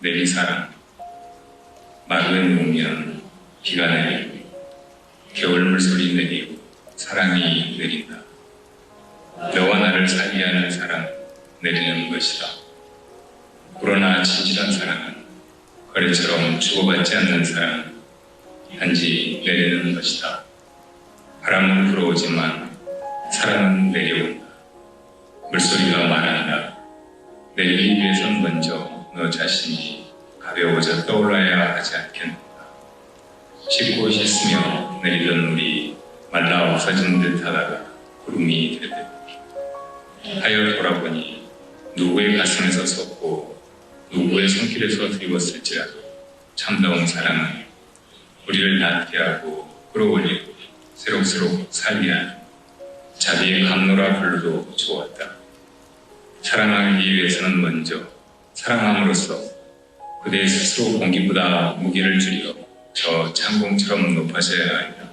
내리 사랑 마루에 누우면 비가 내리고 겨울 물 소리 내리고 사랑이 내린다. 너와 나를 살게 하는 사랑 내리는 것이다. 그러나 진실한 사랑은 거래처럼 주고받지 않는 사랑 단지 내리는 것이다. 바람은 불어오지만 사랑은 내려온다. 물소리가 말한다. 내리기 위해선 먼저 너 자신이 가벼워져 떠올라야 하지 않겠는가. 씻고 씻으며 내리던 물이 말라 없어진 듯 하다가 구름이 되듯 하여 돌아보니 누구의 가슴에서 솟고 누구의 손길에서 드리웠을지라도 참다운 사랑은 우리를 낫게 하고 끌어올리고 새록새록 살게 하는 자비의 감노라 불러도 좋았다. 사랑하기 위해서는 먼저 사랑함으로써 그대 스스로 공기보다 무게를 줄여 저 창공처럼 높아져야 한다.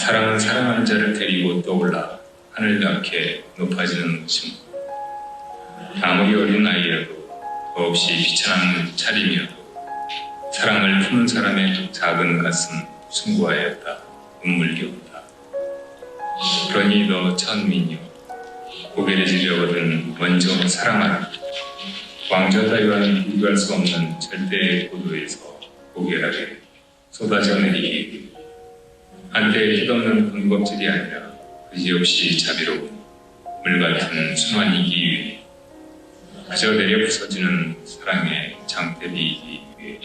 사랑은 사랑하는 자를 데리고 떠올라 하늘답게 높아지는 것입니다. 아무리 어린 아이라도 더없이 비천한 차림이어도 사랑을 품은 사람의 작은 가슴 숭고하였다. 눈물겨웠다. 그러니 너 천민이여 고개를 지려거든 먼저 사랑하라. 왕좌 따위와는 비교할 수 없는 절대의 고도에서 고결하게 쏟아져 내리기 한때 끝없는 군겁질이 아니라 그지없이 자비로운 물 같은 순환이기 위해 그저 내려 부서지는 사랑의 장대비이기 위해